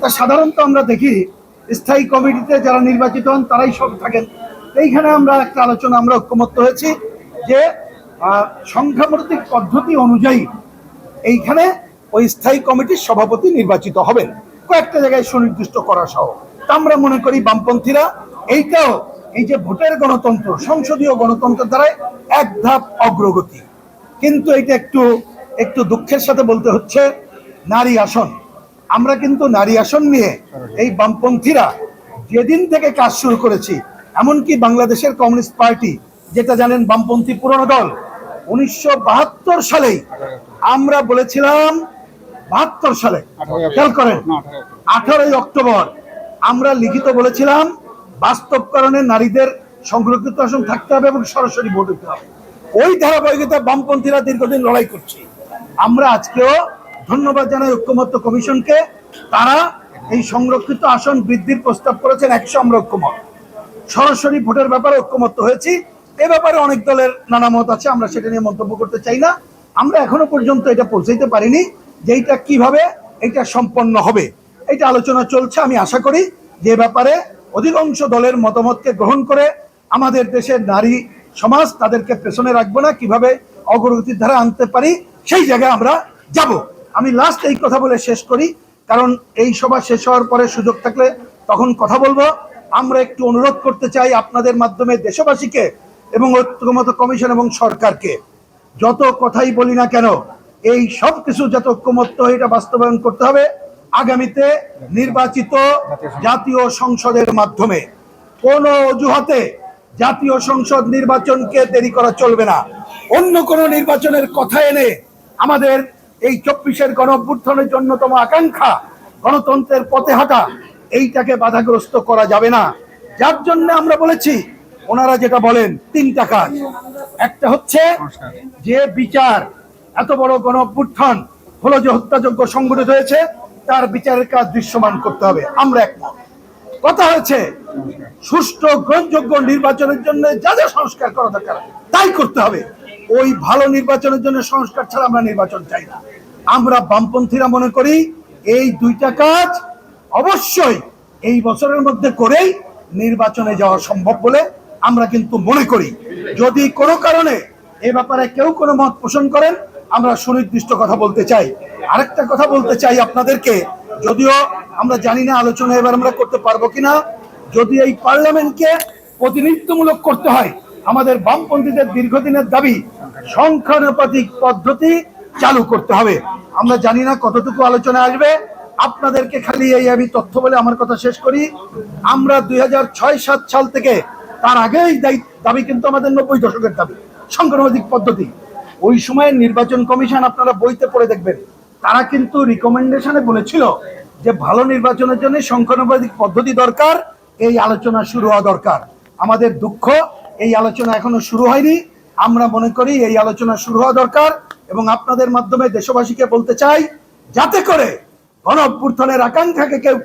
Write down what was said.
তা সাধারণত আমরা দেখি, স্থায়ী কমিটিতে যারা নির্বাচিত হন তারাই সব থাকেন। এইখানে আমরা একটা আলোচনা, আমরা ঐক্যমত্য হয়েছি যে সংখ্যামূর্তিক পদ্ধতি অনুযায়ী এইখানে ওই স্থায়ী কমিটির সভাপতি নির্বাচিত হবেন। কয়েকটা জায়গায় সুনির্দিষ্ট করা সহ। আমরা মনে করি বামপন্থীরা এইটাও এই যে ভোটের গণতন্ত্র, সংসদীয় গণতন্ত্রের দ্বারাই এক ধাপ অগ্রগতি। কিন্তু এটা একটু একটু দুঃখের সাথে বলতে হচ্ছে, নারী আসন। আমরা কিন্তু নারী আসন নিয়ে এই বামপন্থীরা যেদিন থেকে কাজ শুরু করেছি, এমনকি বাংলাদেশের কমিউনিস্ট পার্টি, যেটা জানেন বামপন্থী পুরনো দল, উনিশশো বাহাত্তর সালেই আমরা বলেছিলাম বাহাত্তর সালে, খেয়াল করেন, আঠারোই অক্টোবর আমরা লিখিত বলেছিলাম বাস্তবকরণে নারীদের সংরক্ষিত আসন থাকতে হবে এবং সরাসরি ভোট দিতে হবে। ওই ধারাবাহিকতা বামপন্থীরা দীর্ঘদিন লড়াই করছে। আমরা আজকেও ধন্যবাদ জানাই ঐক্যমত্য কমিশনকে। তারা এই সংরক্ষিত আসন বৃদ্ধির প্রস্তাব করেছেন একশো আমরা ঐক্যমত। সরাসরি ভোটের ব্যাপারে ঐক্যমত্য হয়েছি। এ ব্যাপারে অনেক দলের নানা মত আছে, আমরা সেটা নিয়ে মন্তব্য করতে চাই না। আমরা এখনও পর্যন্ত এটা পৌঁছাইতে পারিনি যে এইটা কীভাবে এটা সম্পন্ন হবে। এটা আলোচনা চলছে, আমি আশা করি যে ব্যাপারে অধিকাংশ দলের মতামতকে গ্রহণ করে আমাদের দেশের নারী সমাজ তাদেরকে পেছনে রাখব না, কীভাবে অগ্রগতির ধারা আনতে পারি, সেই জায়গায় আমরা যাব। আমি লাস্ট এই কথা বলে শেষ করি, কারণ এই সভা শেষ হওয়ার পরে সুযোগ থাকলে তখন কথা বলব। আমরা একটু অনুরোধ করতে চাই আপনাদের মাধ্যমে দেশবাসীকে এবং ঐক্যমত কমিশন এবং সরকারকে, যত কথাই বলি না কেন, এই সব কিছু যত ঐক্যমত্য হয়ে এটা বাস্তবায়ন করতে হবে। আগামীতে নির্বাচিত জাতীয় সংসদের মাধ্যমে কোন অজুহাতে জাতীয় সংসদ নির্বাচনকে দেরি করা চলবে না। অন্য কোন নির্বাচনের কথা এনে আমাদের এই চব্বিশের গণ অভ্যুত্থানের অন্যতম আকাঙ্ক্ষা গণতন্ত্রের পথে হাঁটা এইটাকে বাধাগ্রস্ত করা যাবে না। যার জন্য আমরা বলেছি ওনারা যেটা বলেন তিনটা কাজ। একটা হচ্ছে যে বিচার এত বড় গণ অভ্যুত্থান হলো যে হত্যাযোগ্য সংগঠিত হয়েছে তার বিচারের কাজ দৃশ্যমান করতে হবে। আমরা একমত। কথা হয়েছে সুষ্ঠু গ্রহণযোগ্য নির্বাচনের জন্য যা যা সংস্কার করা দরকার তাই করতে হবে। ওই ভালো নির্বাচনের জন্য সংস্কার ছাড়া আমরা নির্বাচন চাই না। আমরা বামপন্থীরা মনে করি এই দুইটা কাজ অবশ্যই এই বছরের মধ্যে করেই নির্বাচনে যাওয়া সম্ভব বলে আমরা কিন্তু মনে করি। যদি কোনো কারণে এ ব্যাপারে কেউ কোনো মত পোষণ করেন, আমরা সুনির্দিষ্ট কথা বলতে চাই। আরেকটা কথা বলতে চাই আপনাদেরকে, যদিও আমরা জানি না আলোচনা এবার আমরা করতে পারব কিনা, যদি এই পার্লামেন্টকে প্রতিনিধিত্বমূলক করতে হয় আমাদের বামপন্থীদের দীর্ঘদিনের দাবি, সংখ্যানুপাতিক পদ্ধতি চালু করতে হবে। আমরা জানি না কতটুকু আলোচনা আসবে। আপনাদেরকে খালি এই আমি তথ্য বলে আমার কথা শেষ করি। আমরা দুই হাজার ছয় সাত সাল থেকে তার আগেই দাবি কিন্তু আমাদের নব্বই দশকের দাবি, সংখ্যানুপাতিক পদ্ধতি। ওই সময় নির্বাচন কমিশন আপনারা বইতে পড়ে দেখবেন, তারা কিন্তু রিকমেন্ডেশনে বলেছিল যে ভালো নির্বাচনের জন্য সংখ্যানুপাতিক পদ্ধতি দরকার, এই আলোচনা শুরু হওয়া দরকার। আমাদের দুঃখ এই আলোচনা এখনও শুরু হয়নি। আমরা মনে করি এই আলোচনা শুরু হওয়া দরকার এবং আপনাদের মাধ্যমে দেশবাসীকে বলতে চাই, যাতে করে গণ আকাঙ্ক্ষাকে কেউ